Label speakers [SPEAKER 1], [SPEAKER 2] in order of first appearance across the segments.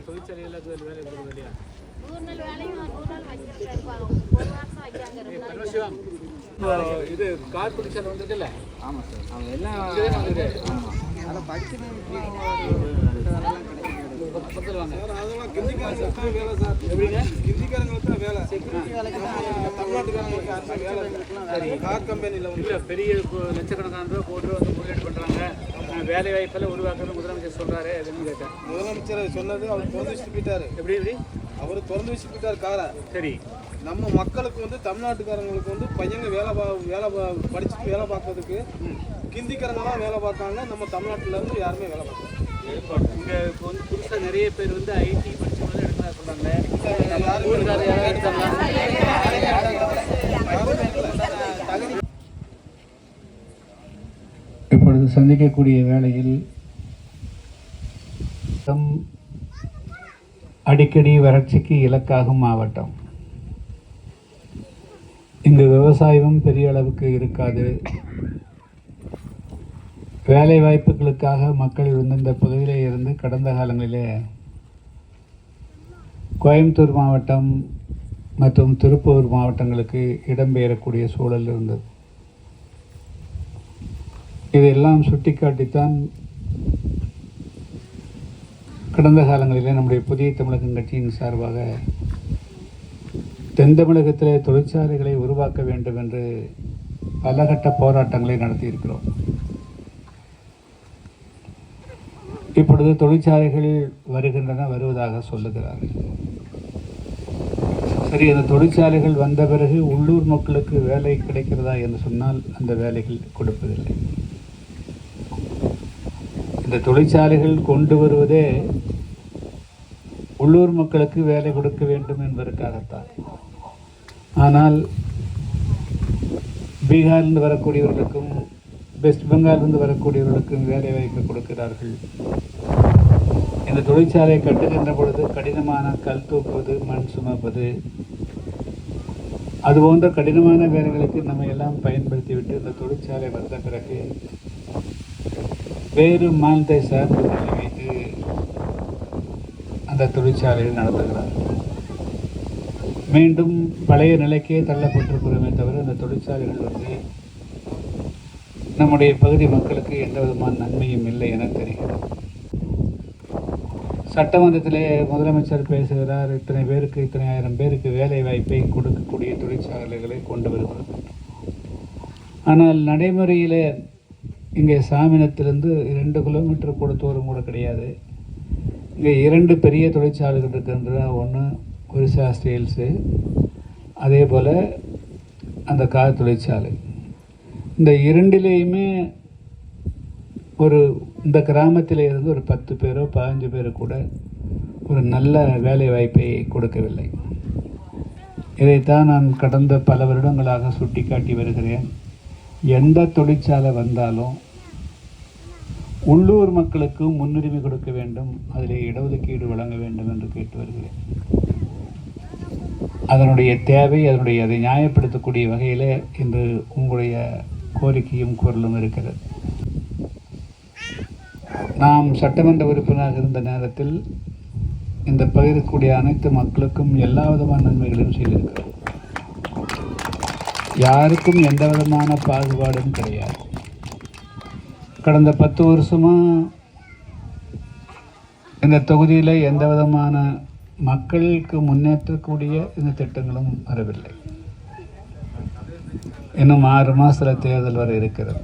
[SPEAKER 1] இங்க நிறைய தொழிற்சாலைகளுக்கு வேலை கொடுக்குது இல்லையா இது கார் தொழிற்சாலை வந்திருக்குல்ல?
[SPEAKER 2] ஆமாம் சார். அவங்க எல்லாம் ஆமாம் அதை படிச்சு
[SPEAKER 1] பெரிய லட்சக்கணக்கான ரூபா போட்டு வந்து முதலீடு பண்ணுறாங்க வேலை வாய்ப்பெல்லாம் உருவாக்குறது முதலமைச்சர் சொல்கிறாரு அதுன்னு கேட்டேன்
[SPEAKER 3] முதலமைச்சர் சொன்னது அவர் திறந்து வச்சுட்டு போயிட்டாரு
[SPEAKER 1] எப்படி எப்படி?
[SPEAKER 3] அவர் திறந்து வச்சுட்டு போயிட்டார் காரை.
[SPEAKER 1] சரி.
[SPEAKER 3] நம்ம மக்களுக்கு வந்து தமிழ்நாட்டுக்காரங்களுக்கு வந்து பையங்க வேலை பா வேலை படிச்சுட்டு வேலை பார்க்கறதுக்கு கிந்திக்காரங்க தான் வேலை பார்க்காங்க நம்ம தமிழ்நாட்டுல இருந்து யாருமே வேலை பார்க்கல.
[SPEAKER 1] இங்கே இப்போ வந்து புதுசாக நிறைய பேர் வந்து ஐடி படிச்சு வந்து எடுக்கிறதா சொல்கிறாங்க
[SPEAKER 3] யாருமே
[SPEAKER 1] சந்திக்கக்கூடிய வேளையில் அடிக்கடி வறட்சிக்கு இலக்காகும் மாவட்டம். இங்கு விவசாயமும் பெரிய அளவுக்கு இருக்காது. வேலை வாய்ப்புகளுக்காக மக்கள் வந்து இந்த பகுதியிலே இருந்து கடந்த காலங்களிலே கோயம்புத்தூர் மாவட்டம் மற்றும் திருப்பூர் மாவட்டங்களுக்கு இடம்பெயரக்கூடிய சூழல் இருந்தது. இதையெல்லாம் சுட்டிக்காட்டித்தான் கடந்த காலங்களிலே நம்முடைய புதிய தமிழகம் கட்சியின் சார்பாக தென் தமிழகத்திலே தொழிற்சாலைகளை உருவாக்க வேண்டும் என்று பலகட்ட போராட்டங்களை நடத்தியிருக்கிறோம். இப்பொழுது தொழிற்சாலைகள் வருகின்றன வருவதாக சொல்லுகிறார்கள். சரி அந்த தொழிற்சாலைகள் வந்த பிறகு உள்ளூர் மக்களுக்கு வேலை கிடைக்கிறதா என்று சொன்னால் அந்த வேலைகள் கொடுப்பதில்லை. இந்த தொழிற்சாலைகள் கொண்டு வருவதே உள்ளூர் மக்களுக்கு வேலை கொடுக்க வேண்டும் என்பதற்காகத்தான். ஆனால் பீகாரிலிருந்து வரக்கூடியவர்களுக்கும் வெஸ்ட் பெங்காலிருந்து வரக்கூடியவர்களுக்கும் வேலை வாய்ப்பு கொடுக்கிறார்கள். இந்த தொழிற்சாலையை கட்டுகின்ற பொழுது கடினமான கல் தூக்குவது மண் சுமப்பது அது போன்ற கடினமான வேலைகளுக்கு நம்ம எல்லாம் பயன்படுத்திவிட்டு இந்த தொழிற்சாலை வந்த பிறகு வேறு மாநிலத்தை சார்ந்தவர்களை வைத்து அந்த தொழிற்சாலையில் நடத்துகிறார். மீண்டும் பழைய நிலைக்கே தள்ளப்பட்டிருக்கிறோமே தவிர அந்த தொழிற்சாலைகள் வந்து நம்முடைய பகுதி மக்களுக்கு எந்த விதமான நன்மையும் இல்லை என தெரிகிறது. சட்டமன்றத்திலே முதலமைச்சர் பேசுகிறார் இத்தனை பேருக்கு இத்தனை ஆயிரம் பேருக்கு வேலை வாய்ப்பை கொடுக்கக்கூடிய தொழிற்சாலைகளை கொண்டு வருகிறது. ஆனால் நடைமுறையில் இங்கே சாமினத்திலிருந்து இரண்டு கிலோமீட்டர் கூட தூரம் கூட கிடையாது. இங்கே இரண்டு பெரிய தொழிற்சாலைகள் இருக்கின்றன. ஒன்று ஒரிசா ஸ்டீல்ஸு அதே போல் அந்த கார் தொழிற்சாலை. இந்த இரண்டிலேயுமே ஒரு இந்த கிராமத்தில் இருந்து ஒரு பத்து பேரோ பதினஞ்சு பேரோ கூட ஒரு நல்ல வேலை வாய்ப்பை கொடுக்கவில்லை. இதைத்தான் நான் கடந்த பல வருடங்களாக சுட்டிக்காட்டி வருகிறேன். எந்த தொழிற்சாலை வந்தாலும் உள்ளூர் மக்களுக்கு முன்னுரிமை கொடுக்க வேண்டும் அதில் இடஒதுக்கீடு வழங்க வேண்டும் என்று கேட்டு வருகிறேன். அதனுடைய தேவை அதனுடைய அதை நியாயப்படுத்தக்கூடிய வகையில் இன்று உங்களுடைய கோரிக்கையும் குரலும் இருக்கிறது. நாம் சட்டமன்ற உறுப்பினராக இருந்த நேரத்தில் இந்த பகிரக்கூடிய அனைத்து மக்களுக்கும் எல்லா விதமான நன்மைகளையும் செய்திருக்கிறோம். யாருக்கும் எந்த விதமான பாகுபாடும் கிடையாது. கடந்த பத்து வருஷமாக இந்த தொகுதியில் எந்த விதமான மக்களுக்கு முன்னேற்றக்கூடிய இந்த திட்டங்களும் வரவில்லை. இன்னும் ஆறு மாதத்தில் தேர்தல் வர இருக்கிறது.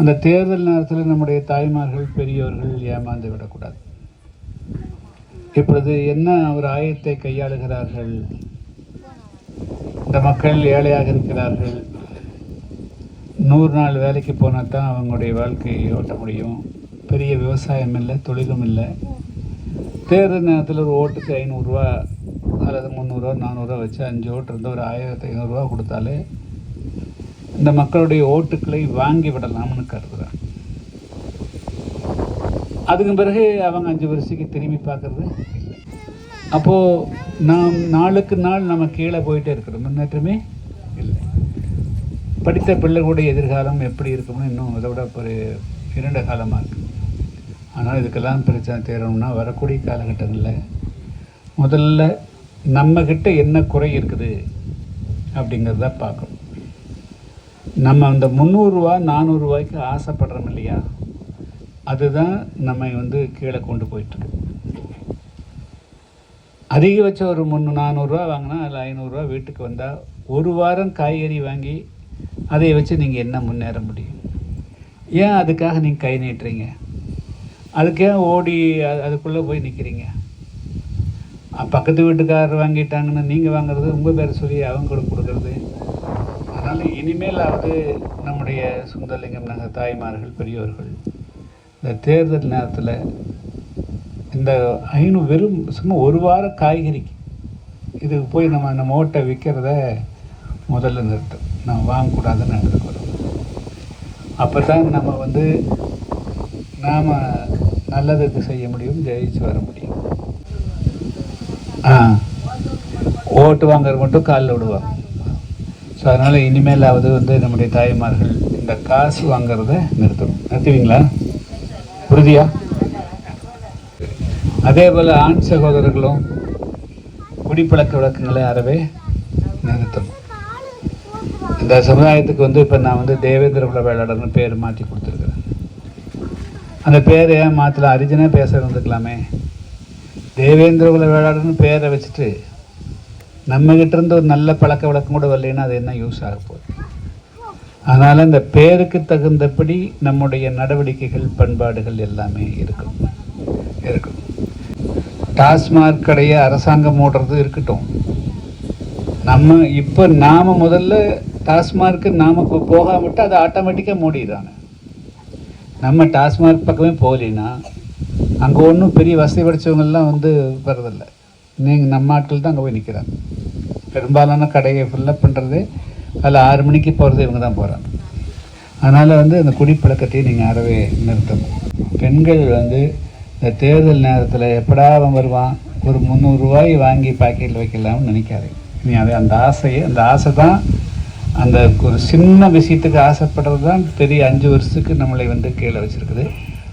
[SPEAKER 1] அந்த தேர்தல் நேரத்தில் நம்முடைய தாய்மார்கள் பெரியோர்கள் ஏமாந்து விடக்கூடாது. இப்பொழுது என்ன ஒரு ஆயத்தை கையாளுகிறார்கள்? இந்த மக்கள் ஏழையாக இருக்கிறார்கள். நூறு நாள் வேலைக்கு போனால் தான் அவங்களுடைய வாழ்க்கையை ஓட்ட முடியும். பெரிய விவசாயம் இல்லை தொழிலும் இல்லை. தேர்தல் நேரத்தில் ஒரு ஓட்டுக்கு ஐநூறுரூவா அல்லது முந்நூறுரூவா நானூறுரூவா வச்சு அஞ்சு ஓட்டு இருந்து ஒரு ஆயிரத்தி ஐநூறுரூவா கொடுத்தாலே இந்த மக்களுடைய ஓட்டுக்களை வாங்கி விடலாம்னு கருதுகிறேன் அதுக்கு பிறகு அவங்க அஞ்சு வருஷத்துக்கு திரும்பி பார்க்குறது அப்போது நாம் நாளுக்கு நாள் நம்ம கீழே போயிட்டே இருக்கிறோம். முன்னேற்றமே இல்லை. படித்த பிள்ளைகளுடைய எதிர்காலம் எப்படி இருக்கும்னு இன்னும் அதை விட ஒரு இரண்ட காலமாக இருக்கு. ஆனால் இதுக்கெல்லாம் பிரச்சனை தேரணும்னா வரக்கூடிய காலகட்டங்களில் முதல்ல நம்மக்கிட்ட என்ன குறை இருக்குது அப்படிங்கிறத பார்க்கணும். நம்ம அந்த முந்நூறுரூவா நானூறுரூவாய்க்கு ஆசைப்படுறோம் இல்லையா? அதுதான் நம்ம வந்து கீழே கொண்டு போயிட்டுருக்கு அதிகபட்சம் ஒரு முந்நூறு நானூறுரூவா வாங்கினா அதில் ஐநூறுரூவா வீட்டுக்கு வந்தால் ஒரு வாரம் காய்கறி வாங்கி அதை வச்சு நீங்கள் என்ன முன்னேற முடியும்? ஏன் அதுக்காக நீங்கள் கை நீட்டுறீங்க? அதுக்கே ஓடி அது- அதுக்குள்ளே போய் நிற்கிறீங்க பக்கத்து வீட்டுக்காரர் வாங்கிட்டாங்கன்னு நீங்கள் வாங்குறது உங்கள் பேரை சொல்லி அவங்க கூட கொடுக்குறது. அதனால் இனிமேலாவது நம்முடைய சுந்தரலிங்கம் நகர் தாய்மார்கள் பெரியோர்கள் இந்த தேர்தல் நேரத்தில் இந்த ஐநூறு வெறும் சும்மா ஒரு வார காய்கறிக்கு. இதுக்கு போய் நம்ம நம்ம ஓட்டை விற்கிறத முதல்ல நிறுத்தம் நம்ம வாங்கக்கூடாதுன்னு எடுத்துக்கிறோம் அப்போ தான் நம்ம வந்து நாம் நல்லதுக்கு செய்ய முடியும் ஜெயிச்சு வர முடியும். ஆ. ஓட்டு வாங்குறது மட்டும் காலில் விடுவாங்க ஸோ அதனால் இனிமேலாவது வந்து நம்முடைய தாய்மார்கள் இந்த காசு வாங்குறத நிறுத்தணும். நிறுத்துவீங்களா? உறுதியா? அதே போல் ஆண் சகோதரர்களும் குடிப்பழக்க வழக்கங்களை அறவே நிறுத்தணும் இந்த சமுதாயத்துக்கு வந்து இப்போ நான் வந்து தேவேந்திர குல வேளாளர்னு பேர் மாற்றி கொடுத்துருக்குறேன். அந்த பேர் ஏன் மாற்றல அரிஜினா பேச இருந்துக்கலாமே தேவேந்திர குல வேளாளர்னு பேரை வச்சுட்டு நம்மகிட்ட இருந்து ஒரு நல்ல பழக்க வழக்கம் கூட வரலைன்னா அது என்ன யூஸ் ஆக போகுது? அதனால் இந்த பேருக்கு தகுந்தபடி நம்முடைய நடவடிக்கைகள் பண்பாடுகள் எல்லாமே இருக்கணும் இருக்கும். டாஸ்மாக் கடையை அரசாங்கம் மூடுறது இருக்கட்டும். நம்ம இப்போ நாம் முதல்ல டாஸ்மார்க்கு நாம் இப்போ போகாம விட்டு அதை ஆட்டோமேட்டிக்காக மூடிடுறாங்க. நம்ம டாஸ்மார்க் பக்கமே போகலின்னா அங்கே ஒன்றும் பெரிய வசதி படித்தவங்கள்லாம் வந்து வர்றதில்லை. நீங்கள் நம்ம ஆட்கள் தான் அங்கே போய் நிற்கிறாங்க பெரும்பாலான கடையை ஃபில்லப் பண்ணுறது அதில் ஆறு மணிக்கு போகிறது இவங்க தான் போகிறாங்க அதனால் வந்து அந்த குடிப்பழக்கத்தையும் நீங்கள் அறவே நிறுத்தணும். பெண்கள் வந்து இந்த தேர்தல் நேரத்தில் எப்படா அவன் வருவான்? ஒரு முந்நூறுரூவாய் வாங்கி பாக்கெட்டில் வைக்கலாம்னு நினைக்காதே நீ அதை அந்த ஆசையை அந்த ஆசை தான் அந்த ஒரு சின்ன விஷயத்துக்கு ஆசைப்படுறது தான் பெரிய அஞ்சு வருஷத்துக்கு நம்மளை வந்து கீழே வச்சுருக்குது.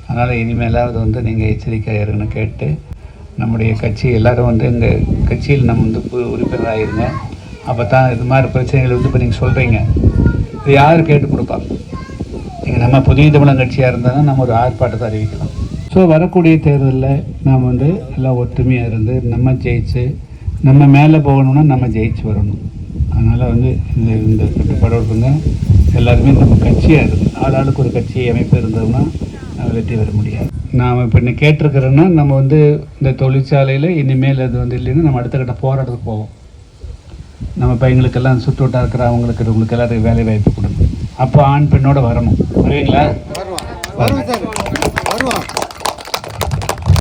[SPEAKER 1] அதனால் இனிமேலாவது வந்து நீங்கள் எச்சரிக்கையாக இருங்கன்னு கேட்டு நம்முடைய கட்சி எல்லாரும் வந்து எங்கள் கட்சியில் நம்ம வந்து பு- உறுப்பினராகிருங்க அப்போ தான் இது மாதிரி பிரச்சனைகள் வந்து இப்போ நீங்கள் சொல்கிறீங்க இது யார் கேட்டு கொடுப்பா? நீங்கள் நம்ம புதிய தமிழன் கட்சியாக இருந்தாலும் நம்ம ஒரு ஆர்ப்பாட்டத்தை அறிவிக்கலாம் ஸோ வரக்கூடிய தேர்தலில் நாம் வந்து எல்லாம் ஒற்றுமையாக இருந்து நம்ம ஜெயிச்சு நம்ம மேலே போகணும்னா நம்ம ஜெயிச்சு வரணும். அதனால் வந்து இந்த இந்த கட்டுப்பாடோடுங்க எல்லாருமே நம்ம கட்சியாக இருக்கு ஆளாளுக்கு ஒரு கட்சி அமைப்பு இருந்ததுன்னா வெற்றி பெற முடியாது. நாம் இப்போ இன்னும் கேட்டிருக்கிறோன்னா நம்ம வந்து இந்த தொழிற்சாலையில் இனிமேல் அது வந்து இல்லைன்னா நம்ம அடுத்த கட்ட போராட்டத்துக்கு போவோம். நம்ம பையங்களுக்கெல்லாம் சுற்றுவட்டாக இருக்கிற அவங்களுக்கு இருக்கிறவங்களுக்கு எல்லாரும் வேலை வாய்ப்பு கொடுக்கணும். அப்போ ஆண் பெண்ணோட வரணும். வருவீங்களா